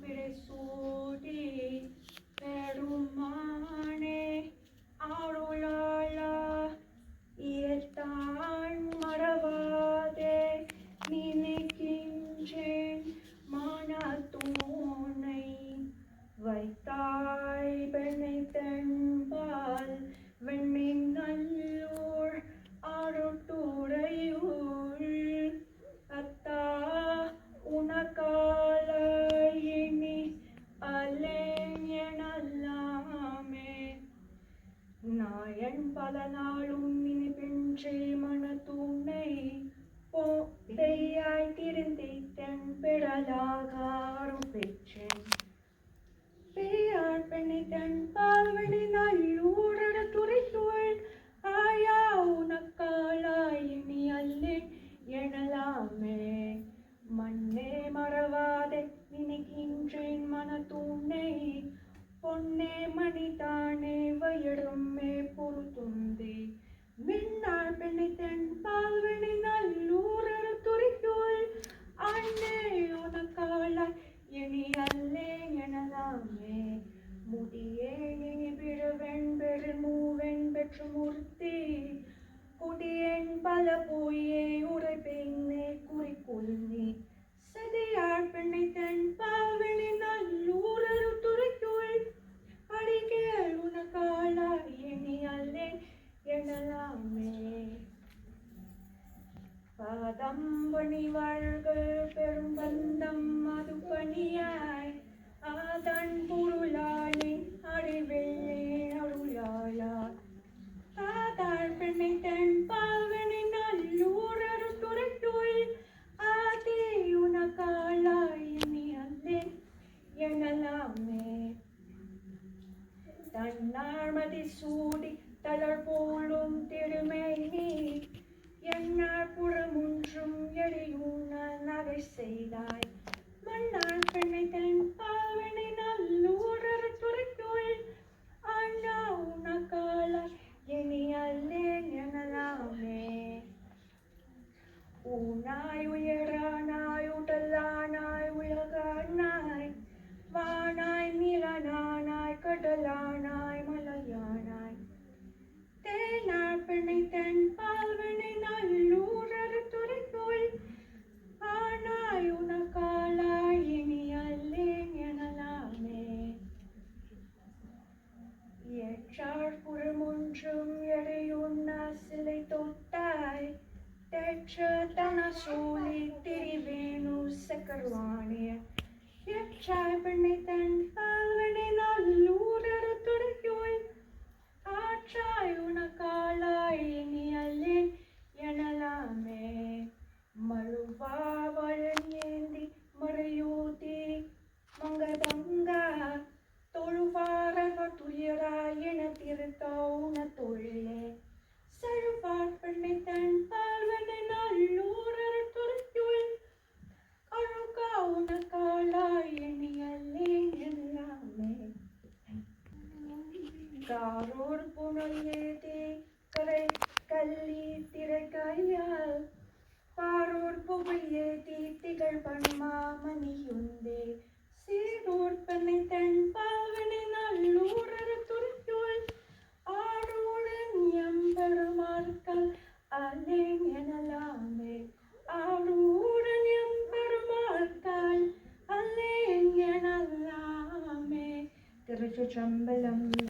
பிழை சூடி பெருமானே அருளாளா இயத்தான் மறவாதே நினைக்கின்றேன் மன தூணை வைத்தான் கால நாளும் இனிபென்றே மனத்தூண்ணை பெய்யாய் திருந்தி தன் பிழலாகாரும் பெற்றேன் பெய்யார் பெண்ணை தன் பால்வழி நல்லூரட துறையுள் ஆயா உனக்காலாய் இனி அல்லே எனலாமே. மண்ணே மறவாதே நினைக்கின்றேன் மனத்தூண்ணை பொன்னே மணிதான் sul, dall'arbolo, del யக்ஷாதான சோலை திரிவேணு சக்கர்வாணிய யக்ஷாய் பண்ணை தன் காரோடு புனொல்லேதே கரை கல்லி திரைக்காயால் பாரோர் புகழியே தீர்த்திகள் பண்மா மணியுந்தே சீரோர் பெண்ணை தன் பாவனை நல்லூரர் துருக்கியோள் ஆரோடு எம்பெருமார்கள் அலே எனலாமே ஆரோடு எம்பெருமார்கள் அலே எனலாமே திருச்சுச்சம்பலம்